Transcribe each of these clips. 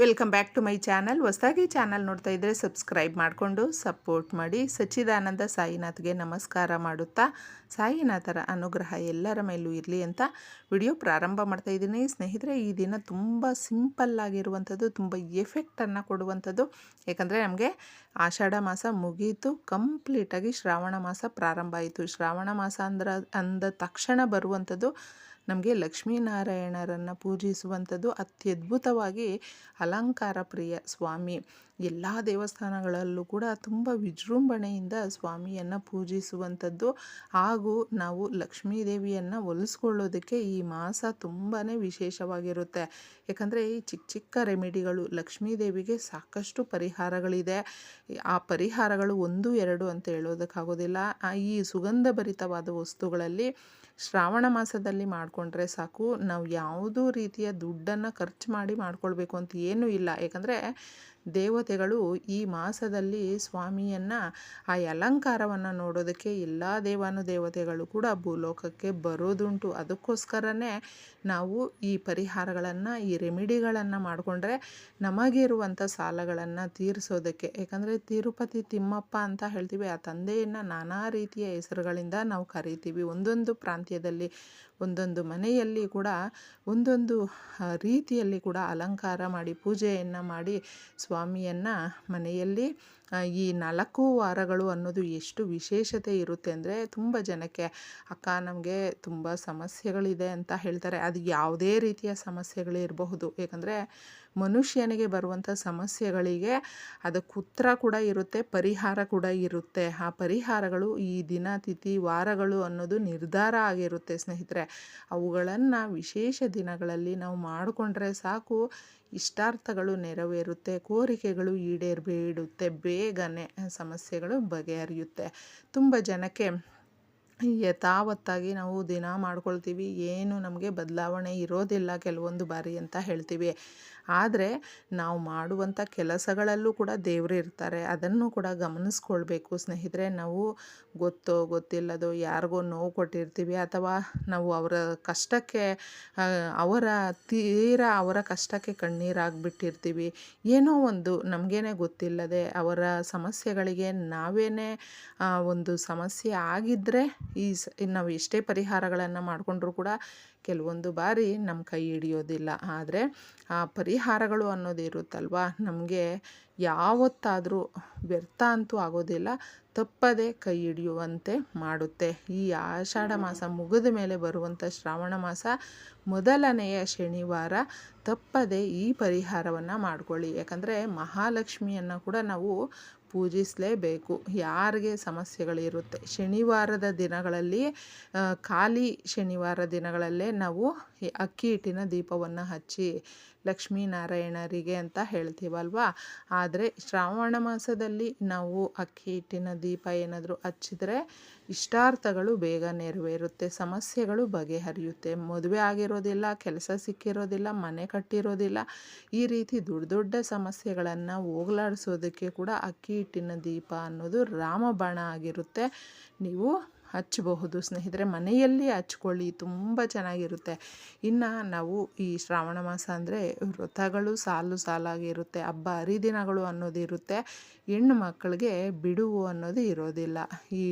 Welcome back to my channel. ಹೊಸದಾಗಿ channel ನೋಡ್ತಾ ಇದ್ದರೆ ಸಬ್ಸ್ಕ್ರೈಬ್ ಮಾಡಿಕೊಂಡು ಸಪೋರ್ಟ್ ಮಾಡಿ. ಸಚ್ಚಿದಾನಂದ ಸಾಯಿನಾಥ್ಗೆ ನಮಸ್ಕಾರ ಮಾಡುತ್ತಾ, ಸಾಯಿನಾಥರ ಅನುಗ್ರಹ ಎಲ್ಲರ ಮೇಲೂ ಇರಲಿ ಅಂತ ವಿಡಿಯೋ ಪ್ರಾರಂಭ ಮಾಡ್ತಾ ಇದ್ದೀನಿ. ಸ್ನೇಹಿತರೆ, ಈ ದಿನ ತುಂಬ ಸಿಂಪಲ್ಲಾಗಿರುವಂಥದ್ದು ತುಂಬ ಎಫೆಕ್ಟನ್ನು ಕೊಡುವಂಥದ್ದು. ಯಾಕಂದರೆ ನಮಗೆ ಆಷಾಢ ಮಾಸ ಮುಗೀತು, ಕಂಪ್ಲೀಟಾಗಿ ಶ್ರಾವಣ ಮಾಸ ಪ್ರಾರಂಭ ಆಯಿತು. ಶ್ರಾವಣ ಮಾಸ ಅಂದ್ರೆ, ಅಂದ ತಕ್ಷಣ ಬರುವಂಥದ್ದು ನಮಗೆ ಲಕ್ಷ್ಮೀನಾರಾಯಣರನ್ನು ಪೂಜಿಸುವಂಥದ್ದು ಅತ್ಯದ್ಭುತವಾಗಿ ಅಲಂಕಾರ ಪ್ರಿಯ ಸ್ವಾಮಿ. ಎಲ್ಲ ದೇವಸ್ಥಾನಗಳಲ್ಲೂ ಕೂಡ ತುಂಬ ವಿಜೃಂಭಣೆಯಿಂದ ಸ್ವಾಮಿಯನ್ನು ಪೂಜಿಸುವಂಥದ್ದು. ಹಾಗೂ ನಾವು ಲಕ್ಷ್ಮೀ ದೇವಿಯನ್ನು ಒಲಿಸ್ಕೊಳ್ಳೋದಕ್ಕೆ ಈ ಮಾಸ ತುಂಬಾ ವಿಶೇಷವಾಗಿರುತ್ತೆ. ಯಾಕಂದರೆ ಈ ಚಿಕ್ಕ ಚಿಕ್ಕ ರೆಮಿಡಿಗಳು ಲಕ್ಷ್ಮೀ ದೇವಿಗೆ ಸಾಕಷ್ಟು ಪರಿಹಾರಗಳಿದೆ. ಆ ಪರಿಹಾರಗಳು ಒಂದು, ಎರಡು ಅಂತ ಹೇಳೋದಕ್ಕಾಗೋದಿಲ್ಲ. ಈ ಸುಗಂಧ ಭರಿತವಾದ ವಸ್ತುಗಳಲ್ಲಿ ಶ್ರಾವಣ ಮಾಸದಲ್ಲಿ ಮಾಡಿಕೊಂಡ್ರೆ ಸಾಕು. ನಾವು ಯಾವುದೂ ರೀತಿಯ ದುಡ್ಡನ್ನು ಖರ್ಚು ಮಾಡಿ ಮಾಡ್ಕೊಳ್ಬೇಕು ಅಂತ ಏನೂ ಇಲ್ಲ. ಯಾಕಂದರೆ ದೇವತೆಗಳು ಈ ಮಾಸದಲ್ಲಿ ಸ್ವಾಮಿಯನ್ನು ಆ ಅಲಂಕಾರವನ್ನು ನೋಡೋದಕ್ಕೆ ಎಲ್ಲ ದೇವಾನು ದೇವತೆಗಳು ಕೂಡ ಭೂಲೋಕಕ್ಕೆ ಬರೋದುಂಟು. ಅದಕ್ಕೋಸ್ಕರನೇ ನಾವು ಈ ಪರಿಹಾರಗಳನ್ನು, ಈ ರೆಮಿಡಿಗಳನ್ನು ಮಾಡಿಕೊಂಡ್ರೆ ನಮಗಿರುವಂಥ ಸಾಲಗಳನ್ನು ತೀರಿಸೋದಕ್ಕೆ. ಯಾಕಂದರೆ ತಿರುಪತಿ ತಿಮ್ಮಪ್ಪ ಅಂತ ಹೇಳ್ತೀವಿ, ಆ ತಂದೆಯನ್ನು ನಾನಾ ರೀತಿಯ ಹೆಸರುಗಳಿಂದ ನಾವು ಕರಿತೀವಿ. ಒಂದೊಂದು ಪ್ರಾಂತ್ಯದಲ್ಲಿ ಒಂದೊಂದು ಮನೆಯಲ್ಲಿ ಕೂಡ ಒಂದೊಂದು ರೀತಿಯಲ್ಲಿ ಕೂಡ ಅಲಂಕಾರ ಮಾಡಿ, ಪೂಜೆಯನ್ನು ಮಾಡಿ ಸ್ವಾಮಿಯನ್ನು ಮನೆಯಲ್ಲಿ ಈ ನಾಲ್ಕು ವಾರಗಳು ಅನ್ನೋದು ಎಷ್ಟು ವಿಶೇಷತೆ ಇರುತ್ತೆ ಅಂದರೆ ತುಂಬ ಜನಕ್ಕೆ, ಅಕ್ಕ, ನಮಗೆ ತುಂಬ ಸಮಸ್ಯೆಗಳಿದೆ ಅಂತ ಹೇಳ್ತಾರೆ. ಅದು ಯಾವುದೇ ರೀತಿಯ ಸಮಸ್ಯೆಗಳಿರಬಹುದು. ಏಕೆಂದರೆ ಮನುಷ್ಯನಿಗೆ ಬರುವಂಥ ಸಮಸ್ಯೆಗಳಿಗೆ ಅದಕ್ಕೆ ಉತ್ತರ ಕೂಡ ಇರುತ್ತೆ, ಪರಿಹಾರ ಕೂಡ ಇರುತ್ತೆ. ಆ ಪರಿಹಾರಗಳು ಈ ದಿನ, ತಿಥಿ, ವಾರಗಳು ಅನ್ನೋದು ನಿರ್ಧಾರ ಆಗಿರುತ್ತೆ ಸ್ನೇಹಿತರೆ. ಅವುಗಳನ್ನು ವಿಶೇಷ ದಿನಗಳಲ್ಲಿ ನಾವು ಮಾಡಿಕೊಂಡ್ರೆ ಸಾಕು, ಇಷ್ಟಾರ್ಥಗಳು ನೆರವೇರುತ್ತೆ, ಕೋರಿಕೆಗಳು ಈಡೇರಬೇಡುತ್ತೆ, ಬೇಗನೆ ಸಮಸ್ಯೆಗಳು ಬಗೆಹರಿಯುತ್ತೆ. ತುಂಬ ಜನಕ್ಕೆ ಯಥಾವತ್ತಾಗಿ ನಾವು ದಿನ ಮಾಡ್ಕೊಳ್ತೀವಿ. ಏನು ನಮಗೆ ಬದಲಾವಣೆ ಇರೋದಿಲ್ಲ ಕೆಲವೊಂದು ಬಾರಿ ಅಂತ ಹೇಳ್ತೀವಿ. ಆದರೆ ನಾವು ಮಾಡುವಂಥ ಕೆಲಸಗಳಲ್ಲೂ ಕೂಡ ದೇವರು ಇರ್ತಾರೆ. ಅದನ್ನು ಕೂಡ ಗಮನಿಸ್ಕೊಳ್ಬೇಕು. ಸ್ನೇಹಿತರೆ, ನಾವು ಗೊತ್ತೋ ಗೊತ್ತಿಲ್ಲದೋ ಯಾರಿಗೋ ನೋವು ಕೊಟ್ಟಿರ್ತೀವಿ ಅಥವಾ ನಾವು ಅವರ ಕಷ್ಟಕ್ಕೆ ಅವರ ತೀರ ಅವರ ಕಷ್ಟಕ್ಕೆ ಕಣ್ಣೀರಾಗ್ಬಿಟ್ಟಿರ್ತೀವಿ. ಏನೋ ಒಂದು ನಮಗೇನೆ ಗೊತ್ತಿಲ್ಲದೆ ಅವರ ಸಮಸ್ಯೆಗಳಿಗೆ ನಾವೇನೇ ಒಂದು ಸಮಸ್ಯೆ ಆಗಿದ್ದರೆ ಈ ಸ ನಾವು ಎಷ್ಟೇ ಪರಿಹಾರಗಳನ್ನು ಮಾಡಿಕೊಂಡ್ರೂ ಕೂಡ ಕೆಲವೊಂದು ಬಾರಿ ನಮ್ಮ ಕೈ ಹಿಡಿಯೋದಿಲ್ಲ. ಆದರೆ ಆ ಪರಿಹಾರಗಳು ಅನ್ನೋದು ಇರುತ್ತಲ್ವ? ನಮಗೆ ಯಾವತ್ತಾದರೂ ವ್ಯರ್ಥ ಅಂತೂ ಆಗೋದಿಲ್ಲ, ತಪ್ಪದೆ ಕೈ ಹಿಡಿಯುವಂತೆ ಮಾಡುತ್ತೆ. ಈ ಆಷಾಢ ಮಾಸ ಮುಗಿದ ಮೇಲೆ ಬರುವಂಥ ಶ್ರಾವಣ ಮಾಸ ಮೊದಲನೆಯ ಶನಿವಾರ ತಪ್ಪದೆ ಈ ಪರಿಹಾರವನ್ನು ಮಾಡಿಕೊಳ್ಳಿ. ಯಾಕಂದರೆ ಮಹಾಲಕ್ಷ್ಮಿಯನ್ನು ಕೂಡ ನಾವು ಪೂಜಿಸಲೇಬೇಕು. ಯಾರಿಗೆ ಸಮಸ್ಯೆಗಳಿರುತ್ತೆ? ಶನಿವಾರದ ದಿನಗಳಲ್ಲಿ ಖಾಲಿ ಶನಿವಾರ ದಿನಗಳಲ್ಲೇ ನಾವು ಅಕ್ಕಿ ಹಿಟ್ಟಿನ ದೀಪವನ್ನು ಹಚ್ಚಿ ಲಕ್ಷ್ಮೀನಾರಾಯಣರಿಗೆ ಅಂತ ಹೇಳ್ತೀವಲ್ವಾ? ಆದರೆ ಶ್ರಾವಣ ಮಾಸದಲ್ಲಿ ನಾವು ಅಕ್ಕಿ ಹಿಟ್ಟಿನ ದೀಪ ಏನಾದರೂ ಹಚ್ಚಿದ್ರೆ ಇಷ್ಟಾರ್ಥಗಳು ಬೇಗ ನೆರವೇರುತ್ತೆ, ಸಮಸ್ಯೆಗಳು ಬಗೆಹರಿಯುತ್ತೆ. ಮದುವೆ ಆಗಿರೋದಿಲ್ಲ, ಕೆಲಸ ಸಿಕ್ಕಿರೋದಿಲ್ಲ, ಮನೆ ಕಟ್ಟಿರೋದಿಲ್ಲ, ಈ ರೀತಿ ದೊಡ್ಡ ದೊಡ್ಡ ಸಮಸ್ಯೆಗಳನ್ನು ಹೋಗಲಾಡಿಸೋದಕ್ಕೆ ಕೂಡ ಅಕ್ಕಿ ಹಿಟ್ಟಿನ ದೀಪ ಅನ್ನೋದು ರಾಮಬಾಣ ಆಗಿರುತ್ತೆ. ನೀವು ಹಚ್ಚಬಹುದು. ಸ್ನೇಹಿತರೆ, ಮನೆಯಲ್ಲಿ ಹಚ್ಕೊಳ್ಳಿ. ತುಂಬ ಚೆನ್ನಾಗಿರುತ್ತೆ. ಇನ್ನು ನಾವು ಈ ಶ್ರಾವಣ ಮಾಸ ಅಂದರೆ ವ್ರತಗಳು ಸಾಲು ಸಾಲಾಗಿರುತ್ತೆ ಹಬ್ಬ ಹರಿದಿನಗಳು ಅನ್ನೋದು ಇರುತ್ತೆ. ಹೆಣ್ಣು ಮಕ್ಕಳಿಗೆ ಬಿಡುವು ಅನ್ನೋದು ಇರೋದಿಲ್ಲ. ಈ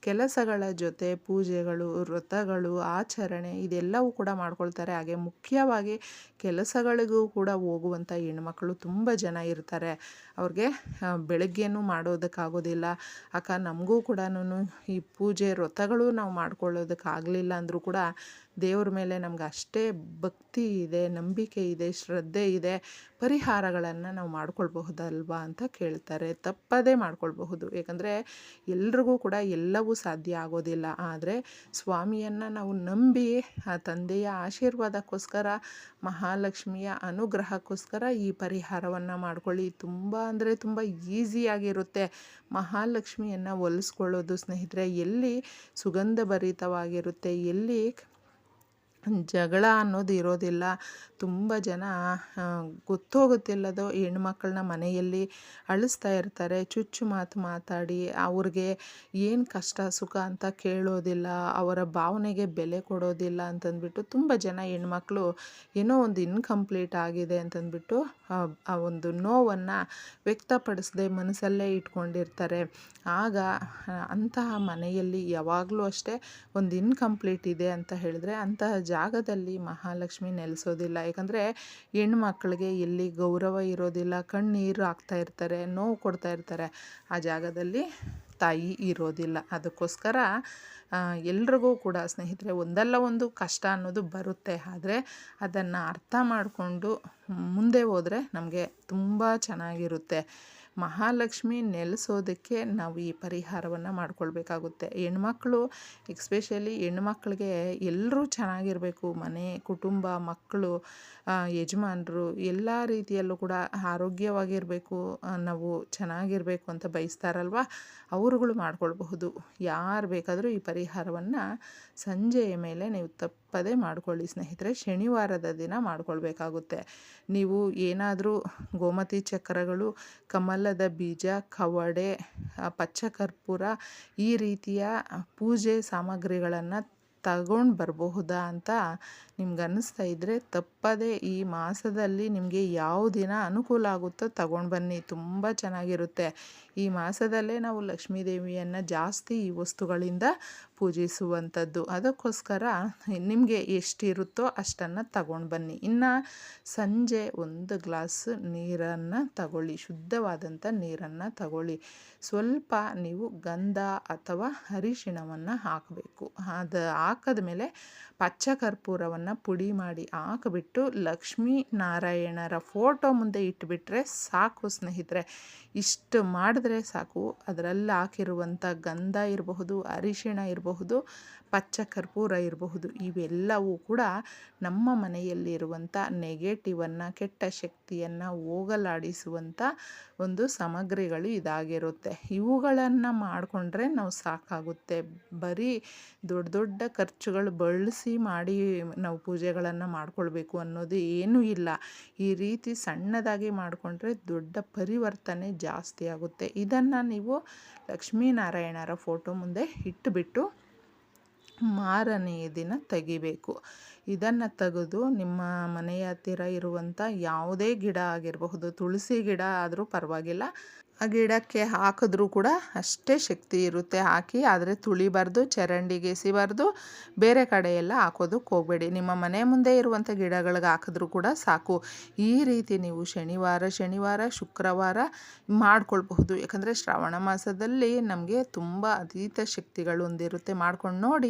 ಕೆಲಸಗಳ ಜೊತೆ ಪೂಜೆಗಳು, ವ್ರತಗಳು, ಆಚರಣೆ ಇದೆಲ್ಲವೂ ಕೂಡ ಮಾಡ್ಕೊಳ್ತಾರೆ. ಹಾಗೆ ಮುಖ್ಯವಾಗಿ ಕೆಲಸಗಳಿಗೂ ಕೂಡ ಹೋಗುವಂಥ ಹೆಣ್ಮಕ್ಳು ತುಂಬ ಜನ ಇರ್ತಾರೆ. ಅವ್ರಿಗೆ ಬೆಳಗ್ಗೆನೂ ಮಾಡೋದಕ್ಕಾಗೋದಿಲ್ಲ. ಅಕ್ಕ, ನಮಗೂ ಕೂಡ ಈ ಪೂಜೆ ವ್ರತಗಳು ನಾವು ಮಾಡ್ಕೊಳ್ಳೋದಕ್ಕಾಗಲಿಲ್ಲ ಅಂದರೂ ಕೂಡ ದೇವ್ರ ಮೇಲೆ ನಮ್ಗೆ ಅಷ್ಟೇ ಭಕ್ತಿ ಇದೆ, ನಂಬಿಕೆ ಇದೆ, ಶ್ರದ್ಧೆ ಇದೆ, ಪರಿಹಾರಗಳನ್ನು ನಾವು ಮಾಡ್ಕೊಳ್ಬಹುದಲ್ವಾ ಅಂತ ಕೇಳ್ತಾರೆ. ತಪ್ಪದೇ ಮಾಡ್ಕೊಳ್ಬಹುದು. ಏಕೆಂದರೆ ಎಲ್ರಿಗೂ ಕೂಡ ಎಲ್ಲವೂ ಸಾಧ್ಯ ಆಗೋದಿಲ್ಲ. ಆದರೆ ಸ್ವಾಮಿಯನ್ನು ನಾವು ನಂಬಿ, ಆ ತಂದೆಯ ಆಶೀರ್ವಾದಕ್ಕೋಸ್ಕರ, ಮಹಾಲಕ್ಷ್ಮಿಯ ಅನುಗ್ರಹಕ್ಕೋಸ್ಕರ ಈ ಪರಿಹಾರವನ್ನು ಮಾಡ್ಕೊಳ್ಳಿ. ತುಂಬ ಅಂದರೆ ತುಂಬ ಈಸಿಯಾಗಿರುತ್ತೆ ಮಹಾಲಕ್ಷ್ಮಿಯನ್ನು ಒಲಿಸ್ಕೊಳ್ಳೋದು ಸ್ನೇಹಿತರೆ, ಎಲ್ಲಿ ಸುಗಂಧಭರಿತವಾಗಿರುತ್ತೆ, ಎಲ್ಲಿ ಜಗಳ ಅನ್ನೋದು ಇರೋದಿಲ್ಲ. ತುಂಬ ಜನ ಗೊತ್ತೋಗುತ್ತಿಲ್ಲದೋ ಹೆಣ್ಮಕ್ಳನ್ನ ಮನೆಯಲ್ಲಿ ಅಳಿಸ್ತಾ ಇರ್ತಾರೆ. ಚುಚ್ಚು ಮಾತು ಮಾತಾಡಿ, ಅವ್ರಿಗೆ ಏನು ಕಷ್ಟ ಸುಖ ಅಂತ ಕೇಳೋದಿಲ್ಲ. ಅವರ ಭಾವನೆಗೆ ಬೆಲೆ ಕೊಡೋದಿಲ್ಲ ಅಂತಂದ್ಬಿಟ್ಟು ತುಂಬ ಜನ ಹೆಣ್ಮಕ್ಳು ಏನೋ ಒಂದು ಇನ್ಕಂಪ್ಲೀಟ್ ಆಗಿದೆ ಅಂತಂದ್ಬಿಟ್ಟು, ಆ ಒಂದು ನೋವನ್ನು ವ್ಯಕ್ತಪಡಿಸದೆ ಮನಸ್ಸಲ್ಲೇ ಇಟ್ಕೊಂಡಿರ್ತಾರೆ. ಆಗ, ಅಂತಹ ಮನೆಯಲ್ಲಿ ಯಾವಾಗಲೂ ಅಷ್ಟೇ ಒಂದು ಇನ್ಕಂಪ್ಲೀಟ್ ಇದೆ ಅಂತ ಹೇಳಿದ್ರೆ ಅಂತಹ ಜಾಗದಲ್ಲಿ ಮಹಾಲಕ್ಷ್ಮಿ ನೆಲೆಸೋದಿಲ್ಲ. ಯಾಕಂದರೆ ಹೆಣ್ಮಕ್ಳಿಗೆ ಎಲ್ಲಿ ಗೌರವ ಇರೋದಿಲ್ಲ, ಕಣ್ಣೀರು ಹಾಕ್ತಾ ಇರ್ತಾರೆ, ನೋವು ಕೊಡ್ತಾ ಇರ್ತಾರೆ, ಆ ಜಾಗದಲ್ಲಿ ತಾಯಿ ಇರೋದಿಲ್ಲ. ಅದಕ್ಕೋಸ್ಕರ ಎಲ್ರಿಗೂ ಕೂಡ ಸ್ನೇಹಿತರೆ, ಒಂದಲ್ಲ ಒಂದು ಕಷ್ಟ ಅನ್ನೋದು ಬರುತ್ತೆ. ಆದರೆ ಅದನ್ನು ಅರ್ಥ ಮಾಡಿಕೊಂಡು ಮುಂದೆ ಹೋದರೆ ನಮಗೆ ತುಂಬ ಚೆನ್ನಾಗಿರುತ್ತೆ. ಮಹಾಲಕ್ಷ್ಮಿ ನೆಲೆಸೋದಕ್ಕೆ ನಾವು ಈ ಪರಿಹಾರವನ್ನು ಮಾಡ್ಕೊಳ್ಬೇಕಾಗುತ್ತೆ. ಹೆಣ್ಮಕ್ಳು ಎಕ್ಸ್ಪೆಷಲಿ ಹೆಣ್ಮಕ್ಳಿಗೆ ಎಲ್ಲರೂ ಚೆನ್ನಾಗಿರಬೇಕು. ಮನೆ, ಕುಟುಂಬ, ಮಕ್ಕಳು ಯಜಮಾನರು ಎಲ್ಲ ರೀತಿಯಲ್ಲೂ ಕೂಡ ಆರೋಗ್ಯವಾಗಿರಬೇಕು ನಾವು ಚೆನ್ನಾಗಿರಬೇಕು ಅಂತ ಬಯಸ್ತಾರಲ್ವ? ಅವರುಗಳು ಮಾಡ್ಕೊಳ್ಬಹುದು. ಯಾರು ಬೇಕಾದರೂ ಈ ಪರಿಹಾರವನ್ನು ಸಂಜೆಯ ಮೇಲೆ ನೀವು ತಪ್ಪದೇ ಮಾಡ್ಕೊಳ್ಳಿ ಸ್ನೇಹಿತರೆ. ಶನಿವಾರದ ದಿನ ಮಾಡ್ಕೊಳ್ಬೇಕಾಗುತ್ತೆ. ನೀವು ಏನಾದರೂ ಗೋಮತಿ ಚಕ್ರಗಳು ಕಮಲದ ಬೀಜ, ಕವಡೆ ಪಚ್ಚ ಕರ್ಪೂರ ಈ ರೀತಿಯ ಪೂಜೆ ಸಾಮಗ್ರಿಗಳನ್ನು ತಗೊಂಡು ಬರಬಹುದಾ ಅಂತ ನಿಮ್ಗೆ ಅನ್ನಿಸ್ತಾ ಇದ್ದರೆ ತಪ್ಪದೇ ಈ ಮಾಸದಲ್ಲಿ ನಿಮಗೆ ಯಾವ ದಿನ ಅನುಕೂಲ ಆಗುತ್ತೋ ತಗೊಂಡು ಬನ್ನಿ. ತುಂಬ ಚೆನ್ನಾಗಿರುತ್ತೆ. ಈ ಮಾಸದಲ್ಲೇ ನಾವು ಲಕ್ಷ್ಮೀ ದೇವಿಯನ್ನು ಜಾಸ್ತಿ ಈ ವಸ್ತುಗಳಿಂದ ಪೂಜಿಸುವಂಥದ್ದು. ಅದಕ್ಕೋಸ್ಕರ ನಿಮಗೆ ಎಷ್ಟಿರುತ್ತೋ ಅಷ್ಟನ್ನು ತಗೊಂಡು ಬನ್ನಿ. ಇನ್ನು ಸಂಜೆ ಒಂದು ಗ್ಲಾಸ್ ನೀರನ್ನು ತಗೊಳ್ಳಿ. ಶುದ್ಧವಾದಂಥ ನೀರನ್ನು ತಗೊಳ್ಳಿ. ಸ್ವಲ್ಪ ನೀವು ಗಂಧ ಅಥವಾ ಅರಿಶಿಣವನ್ನು ಹಾಕಬೇಕು. ಅದು ಹಾಕದ ಮೇಲೆ ಪಚ್ಚ ಕರ್ಪೂರವನ್ನು ಪುಡಿ ಮಾಡಿ ಹಾಕಿಬಿಟ್ಟು ಲಕ್ಷ್ಮೀ ನಾರಾಯಣರ ಫೋಟೋ ಮುಂದೆ ಇಟ್ಬಿಟ್ರೆ ಸಾಕು ಸ್ನೇಹಿತರೆ. ಇಷ್ಟು ಮಾಡಿದ್ರೆ ಸಾಕು. ಅದರಲ್ಲಿ ಹಾಕಿರುವಂಥ ಗಂಧ ಇರಬಹುದು, ಅರಿಶಿಣ ಇರಬಹುದು, ಪಚ್ಚ ಕರ್ಪೂರ ಇರಬಹುದು, ಇವೆಲ್ಲವೂ ಕೂಡ ನಮ್ಮ ಮನೆಯಲ್ಲಿರುವಂಥ ನೆಗೆಟಿವನ್ನು ಕೆಟ್ಟ ಶಕ್ತಿಯನ್ನು ಹೋಗಲಾಡಿಸುವಂಥ ಒಂದು ಸಾಮಗ್ರಿಗಳು ಇದಾಗಿರುತ್ತೆ. ಇವುಗಳನ್ನು ಮಾಡಿಕೊಂಡ್ರೆ ನಾವು ಸಾಕಾಗುತ್ತೆ. ಬರೀ ದೊಡ್ಡ ದೊಡ್ಡ ಖರ್ಚುಗಳು ಬಳಸಿ ಮಾಡಿ ನಾವು ಪೂಜೆಗಳನ್ನು ಮಾಡಿಕೊಳ್ಬೇಕು ಅನ್ನೋದು ಏನೂ ಇಲ್ಲ. ಈ ರೀತಿ ಸಣ್ಣದಾಗಿ ಮಾಡಿಕೊಂಡ್ರೆ ದೊಡ್ಡ ಪರಿವರ್ತನೆ ಜಾಸ್ತಿ ಆಗುತ್ತೆ. ಇದನ್ನು ನೀವು ಲಕ್ಷ್ಮೀನಾರಾಯಣರ ಫೋಟೋ ಮುಂದೆ ಇಟ್ಟುಬಿಟ್ಟು ಮಾರನೆಯ ದಿನ ತೆಗಿಬೇಕು. ಇದನ್ನು ತೆಗೆದು ನಿಮ್ಮ ಮನೆಯ ಹತ್ತಿರ ಇರುವಂಥ ಯಾವುದೇ ಗಿಡ ಆಗಿರಬಹುದು, ತುಳಸಿ ಗಿಡ ಆದರೂ ಪರವಾಗಿಲ್ಲ. ಆ ಗಿಡಕ್ಕೆ ಹಾಕಿದ್ರೂ ಕೂಡ ಅಷ್ಟೇ ಶಕ್ತಿ ಇರುತ್ತೆ. ಹಾಕಿ ಆದರೆ ತುಳಿಬಾರ್ದು ಎಸಿಬಾರ್ದು ಬೇರೆ ಕಡೆ ಎಲ್ಲ ಹಾಕೋದಕ್ಕೆ ಹೋಗಬೇಡಿ. ನಿಮ್ಮ ಮನೆ ಮುಂದೆ ಇರುವಂಥ ಗಿಡಗಳಿಗೆ ಹಾಕಿದ್ರೂ ಕೂಡ ಸಾಕು. ಈ ರೀತಿ ನೀವು ಶನಿವಾರ ಶನಿವಾರ, ಶುಕ್ರವಾರ ಮಾಡ್ಕೊಳ್ಬಹುದು. ಯಾಕಂದರೆ ಶ್ರಾವಣ ಮಾಸದಲ್ಲಿ ನಮಗೆ ತುಂಬ ಅತೀತ ಶಕ್ತಿಗಳು ಹೊಂದಿರುತ್ತೆ ಮಾಡ್ಕೊಂಡು ನೋಡಿ.